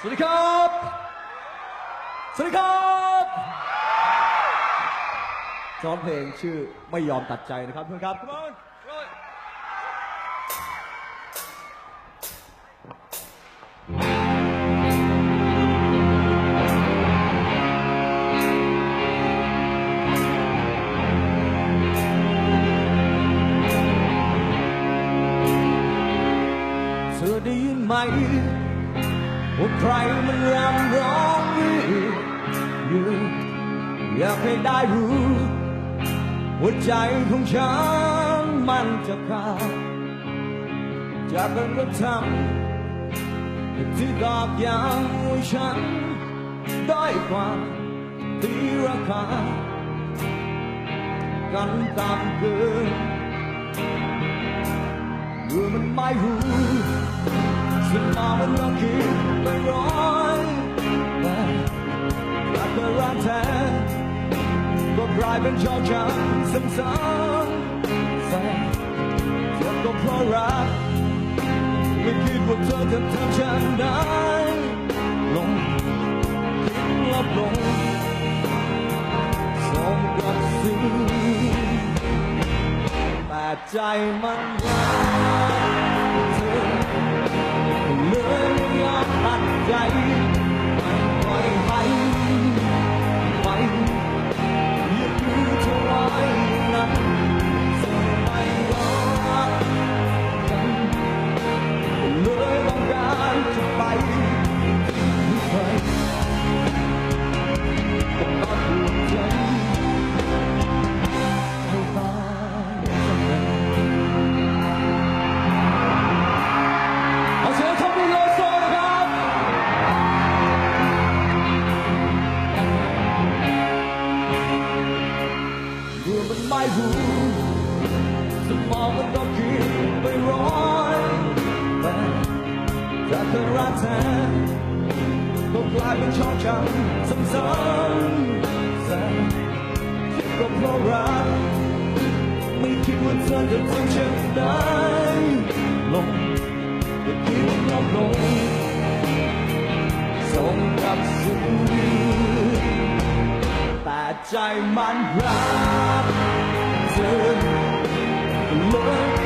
สวัสดีครับ สวัสดีครับซ้อมเพลงชื่อไม่ยอมตัดใจนะครับเพื่อนครับ Come on Come on เธอได้ยินไหม ว่าใครมันรำร้องอยู่อยากให้ได้รู้ว่าใจของฉันมันจะขาดจากการกระทำที่ตอกย้ำว่าฉันได้อยกว่าตีราคากันตามเกินเมื่อมันไม่รู้ สมองมันก็คิดไปร้อยแต่อยากจะรักแท้ก็กลายเป็นชอบช้ำซ้ำๆแต่เจ็บก็เพราะรักไม่คิดว่าเธอจะทำฉันได้ลงคิดลบลงสมกับสิ่งแต่ใจมันรัก เลยไม่ยามตัดใจ ถ้าเธอรักแท้ก็กลายเป็นช่อบช้ำซ้ำๆแต่ก็เพราะรักไม่คิดว่าเธอจะทำฉันได้ลงอย่าคิดว่าลบลงสมกับสิ่งแต่ใจมันรักเธอเลย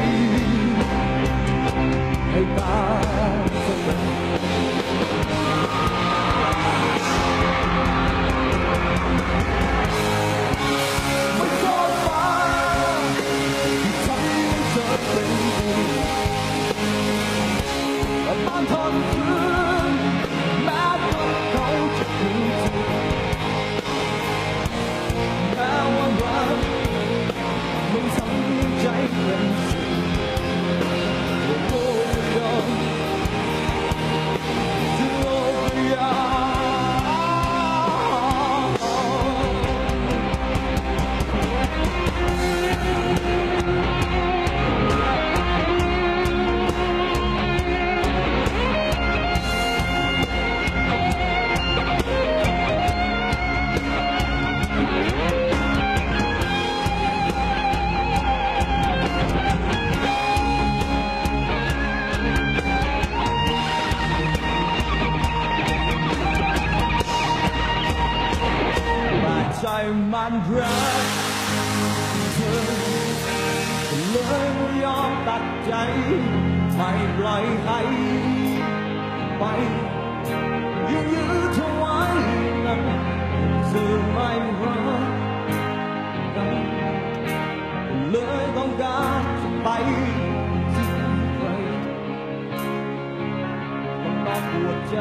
วด ใจมันรักเธอเลยไม่ยอมตัดใจไม่ปล่อยให้ไปยื้อยื้อเธอไว้นั้นเธอไม่รักกันเลยต้องการจะไปที่ใครต้องนอนปวดใจ